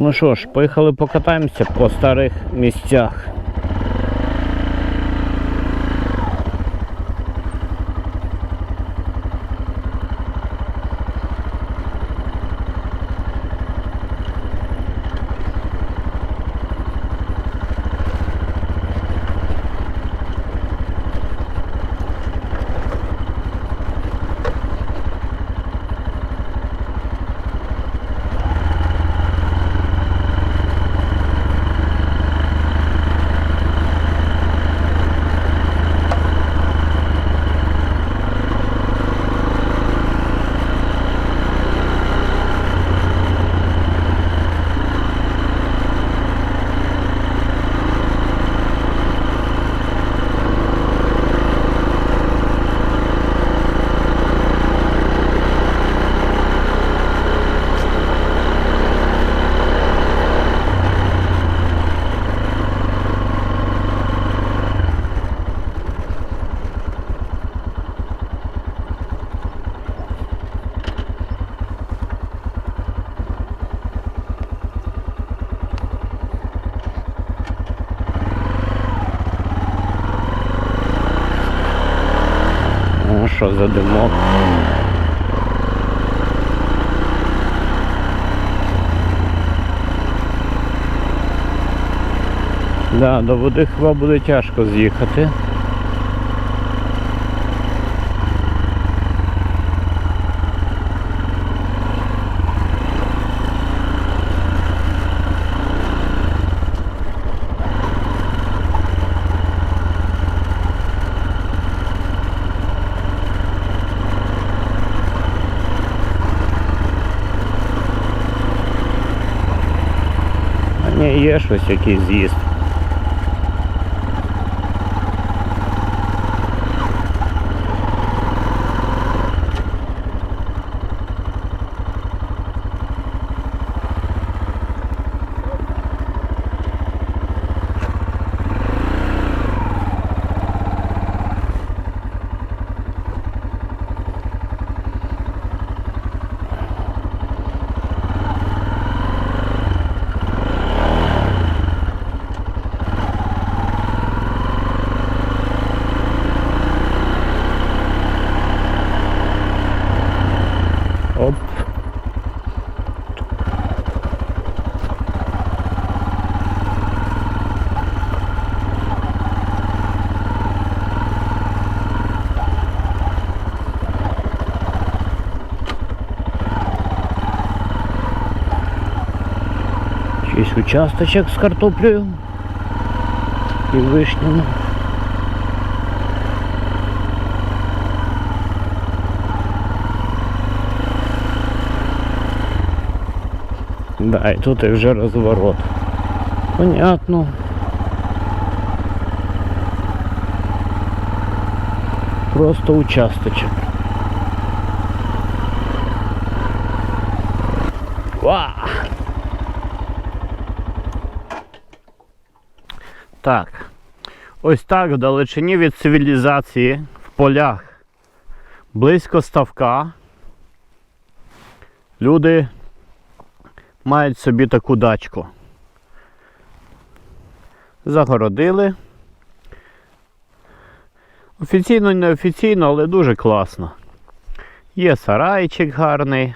Ну що ж, поїхали покатаємося по старих місцях. О, що за димок? Да, до води хіба буде тяжко з'їхати. А ні, є щось якийсь з'їзд. участочок з картоплею і вишнями. Да, і тут і вже розворот. Понятно. Просто участочок. Ось так в далечині від цивілізації в полях близько ставка. Люди мають собі таку дачку. Загородили. Офіційно, не офіційно, але дуже класно. Є сарайчик гарний,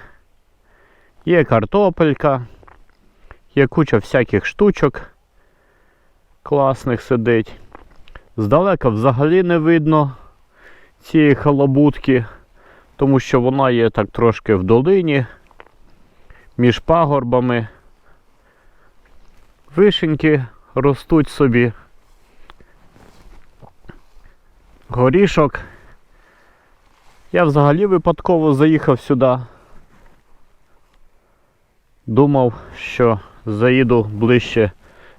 є картопелька, є куча всяких штучок класних сидить. Здалека взагалі не видно цієї халабутки, тому що вона є так трошки в долині між пагорбами. Вишеньки ростуть собі. Горішок. Я взагалі випадково заїхав сюди. Думав, що заїду ближче,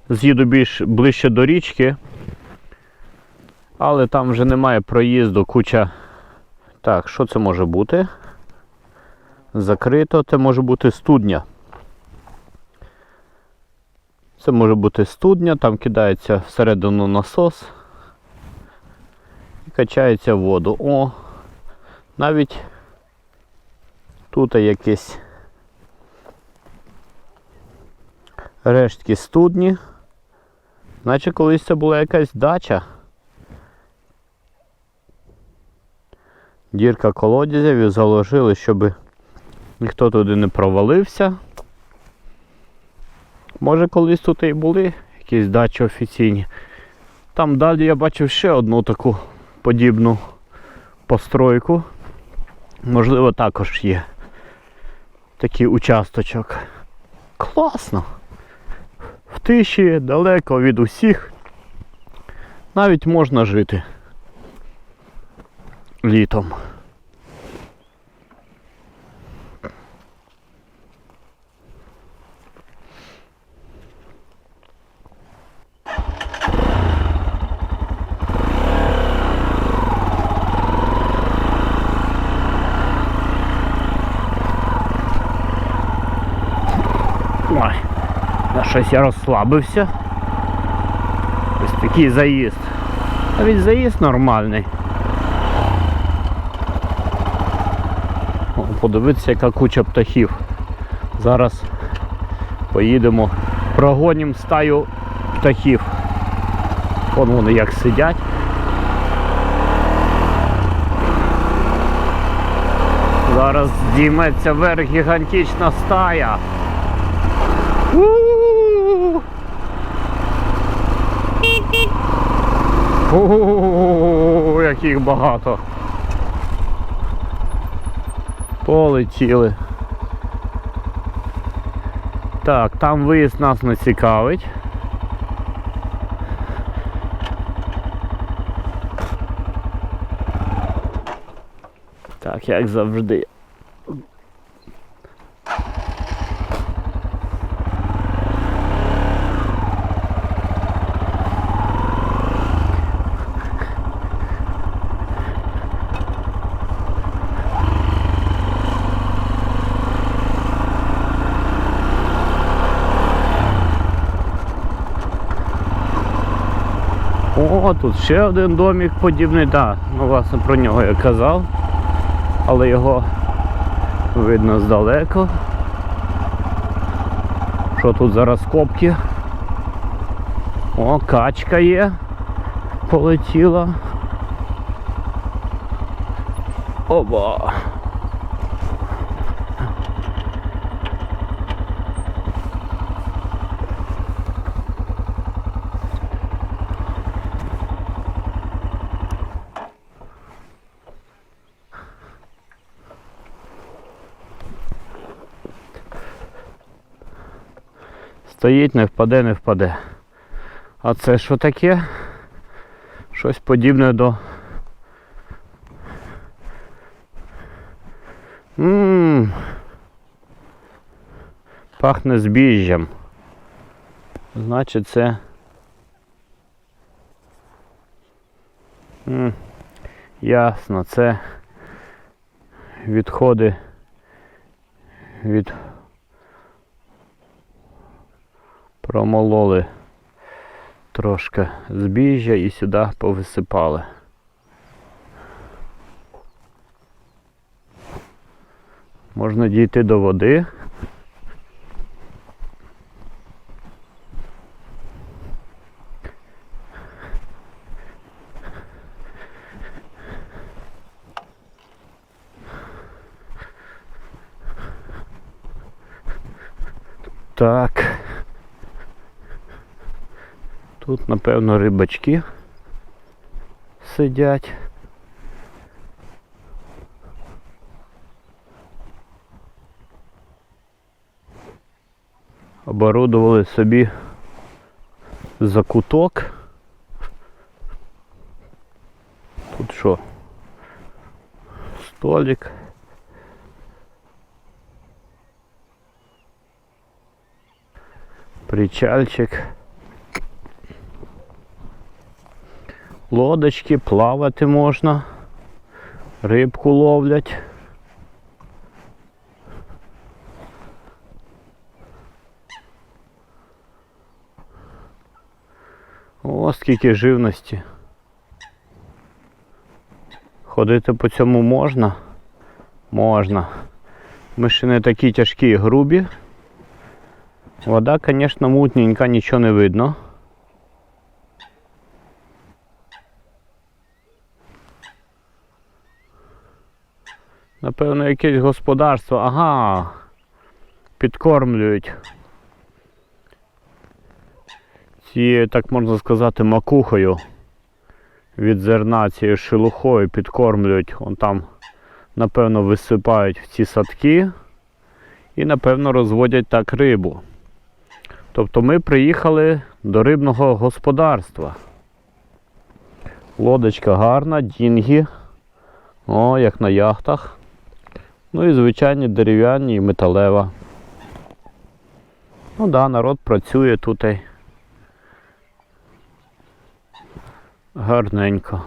з'їду більш ближче до річки, але там вже немає проїзду, куча. Так, що це може бути? закрито, це може бути студня. Це може бути студня, там кидається всередину насос і качається воду. О, навіть тут якесь рештки студні. Наче колись це була якась дача. Дірка колодязів і заложили, щоб ніхто туди не провалився. Може колись тут і були якісь дачі офіційні. Там далі я бачив ще одну таку подібну постройку. Можливо, також є такий участочок. Класно. В тиші, далеко від усіх. Навіть можна жити літом. Ой, на щось я розслабився. Ось такий заїзд. А він заїзд нормальний. Подивитися, яка куча птахів. Зараз поїдемо, прогонимо стаю птахів. Вон вони як сидять. Зараз здійметься вверх гігантична стая. У-у-у! У-у-у, яких багато. Полетіли. Так, там виїзд нас не цікавить. Так, як завжди. О, тут ще один домик подібний, так, ну власне про нього я казав, але його видно здалеку. Що тут зараз копки? О, качка є, полетіла. Оба. Стоїть, не впаде, не впаде. А це що таке? Щось подібне до. Ммм. Пахне збіжжям. Значить це. М, Ясно, це відходи від промололи трошки збіжжя і сюди повисипали. Можна дійти до води. Так. Тут, напевно, рибачки сидять. Оборудували собі закуток. Тут що? Столик. Причальчик. Лодочки, плавати можна, рибку ловлять. О, скільки живності. Ходити по цьому можна? Можна. Ми ще не такі тяжкі і грубі. Вода, звісно, мутненька, нічого не видно. Напевно, якесь господарство. Ага. Підкормлюють. Цією, так можна сказати, макухою від зерна цією шелухою підкормлюють. Вон там, напевно, висипають в ці садки і, напевно, розводять так рибу. Тобто ми приїхали до рибного господарства. Лодочка гарна, дінгі. О, як на яхтах. Ну і звичайні дерев'яні і металева. Ну да, народ працює тут. Гарненько.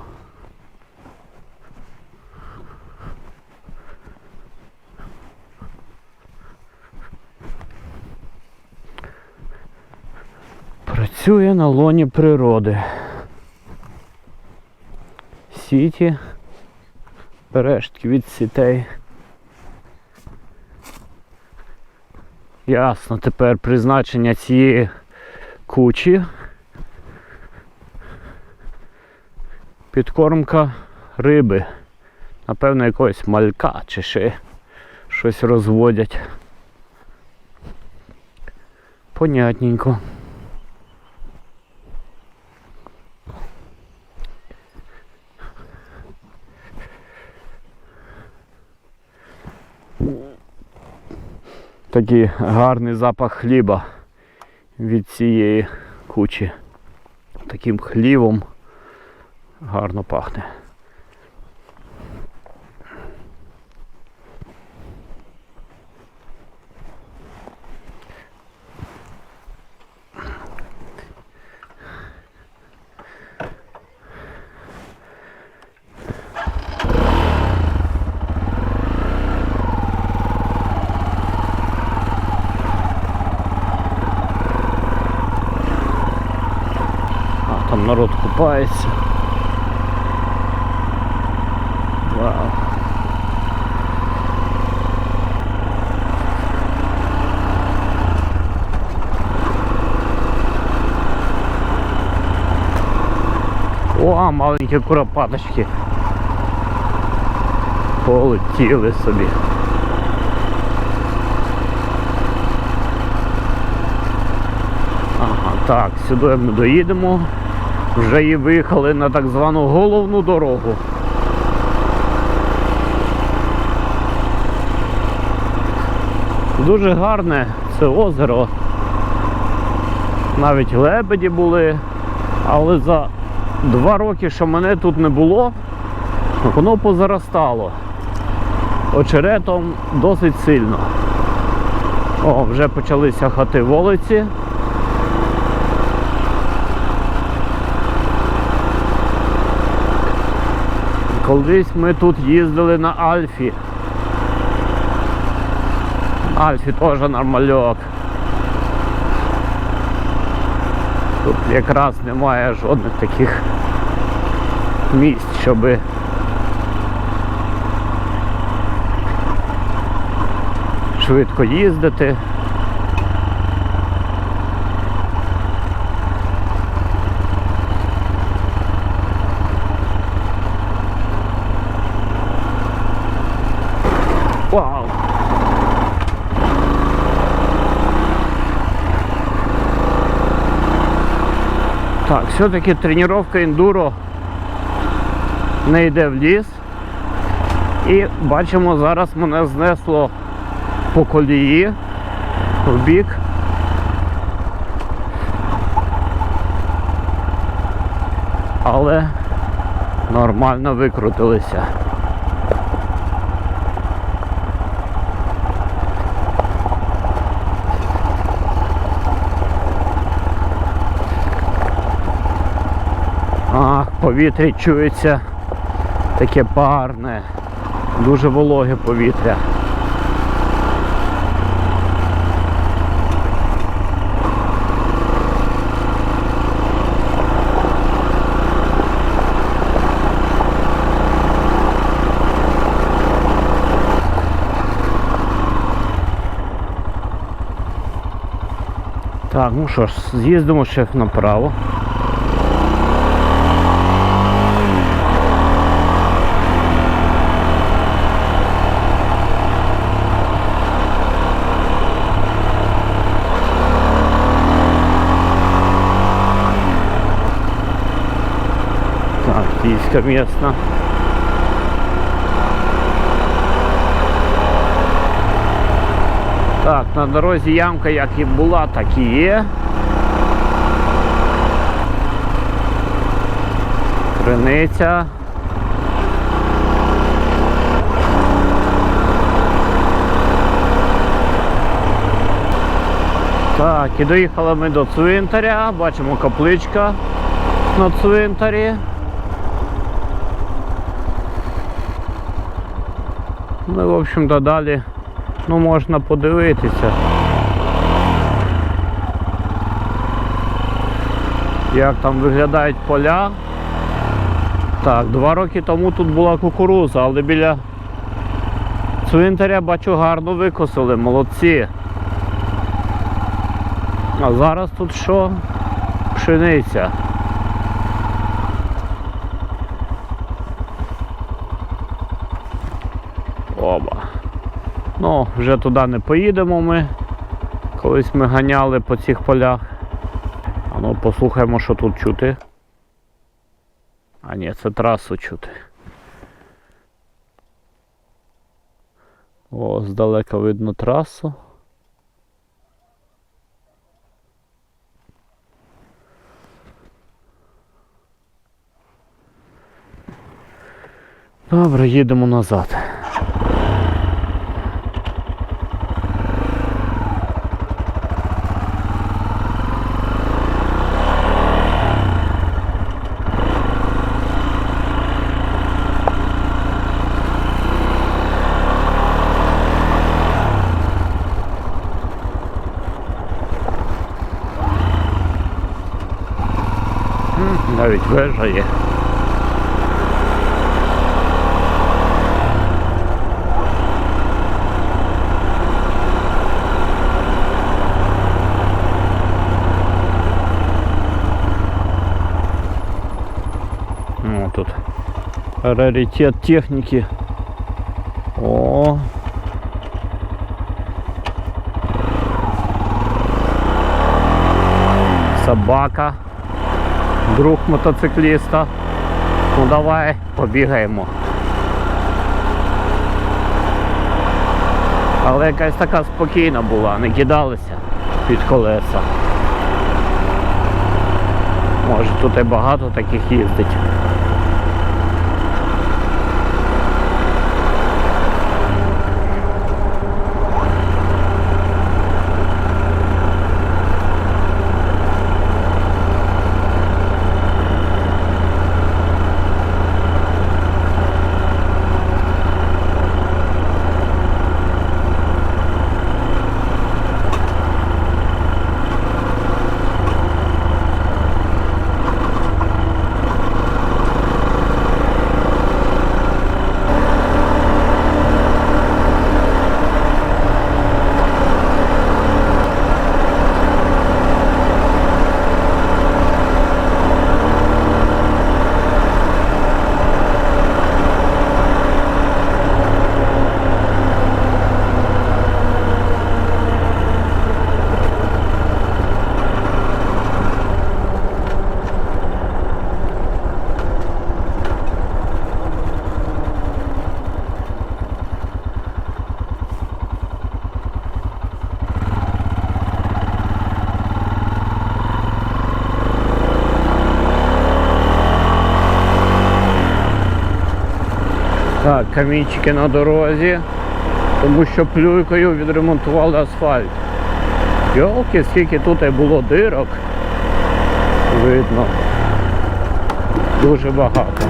Працює на лоні природи. Сіті, рештки від сітей. Ясно, тепер призначення цієї кучі. Підкормка риби. Напевно, якогось малька чи ще щось розводять. Понятненько. Такий гарний запах хліба від цієї кучі. Таким хлівом гарно пахне. А, народ купається. Вау. О, маленькі куропаточки. Полетіли собі. Ага, так, сюди ми доїдемо. Вже і виїхали на так звану головну дорогу. Дуже гарне це озеро. Навіть лебеді були, але за два роки, що мене тут не було, воно позаростало. Очеретом досить сильно. О, вже почалися хати вулиці. Колись ми тут їздили на Альфі. Альфі теж нормальок. Тут якраз немає жодних таких місць, щоби швидко їздити. Вау! Так, все-таки тренування ендуро не йде в ліс. І бачимо, зараз мене знесло по колії в бік. Але нормально викрутилися. А, в повітрі чується таке парне, дуже вологе повітря. Так, ну що ж, з'їздимо ще направо. Київська місна. Так, на дорозі ямка як і була, так і є. Криниця. Так, і доїхали ми до цвинтаря, бачимо капличка на цвинтарі. Ну, і, в общем-то, далі ну, можна подивитися. Як там виглядають поля. Так, два роки тому тут була кукуруза, але біля цвинтаря бачу гарно викосили, молодці. А зараз тут що? Пшениця. Оба. Ну, вже туди не поїдемо ми. Колись ми ганяли по цих полях. А ну послухаємо, що тут чути. А ні, це трасу чути. О, здалека видно трасу. Добре, їдемо назад. Навіть вежа є. Ну, тут раритет техники. О. Собака. Друг мотоцикліста. Ну давай побігаємо. Але якась така спокійна була, не кидалися під колеса. Може тут і багато таких їздить. Камінчики на дорозі, тому що плюйкою відремонтували асфальт. Йолки, скільки тут було дирок, видно. Дуже багато.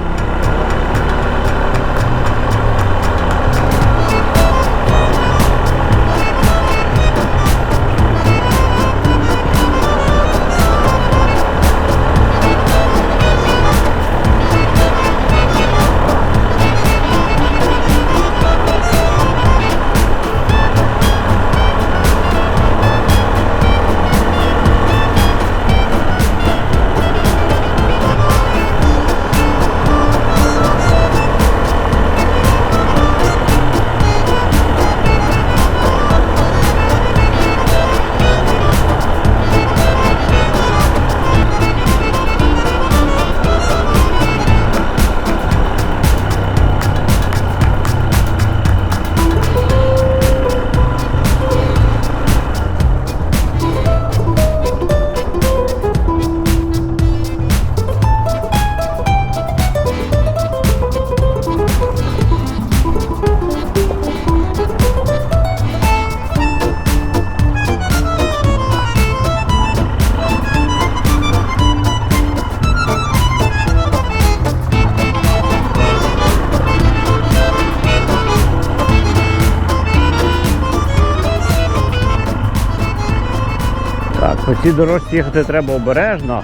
Цій дорожці їхати треба обережно,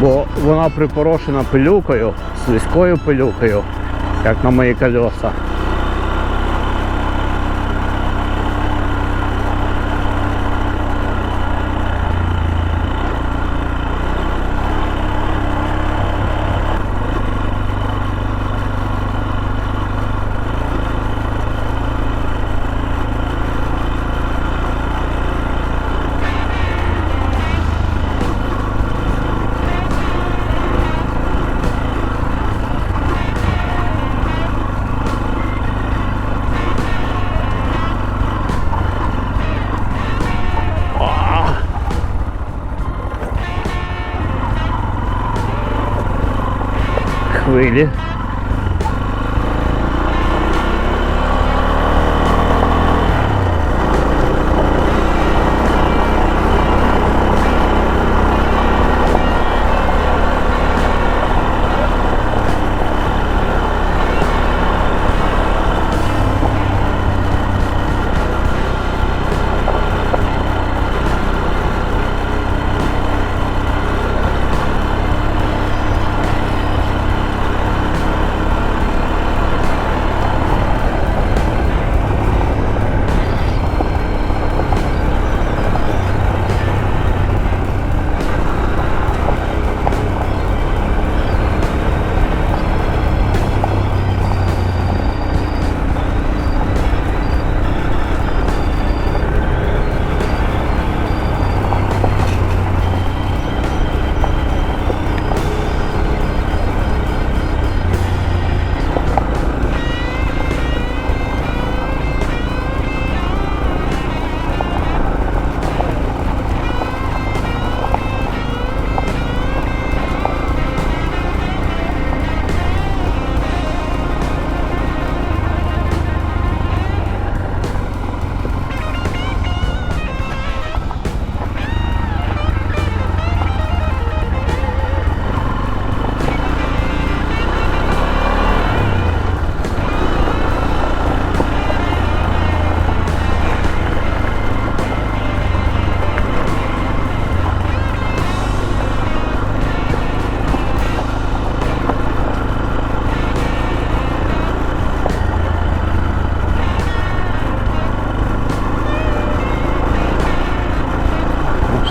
бо вона припорошена пилюкою, слизькою пилюкою, як на мої колеса.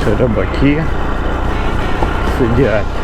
Ще рибаки сидять.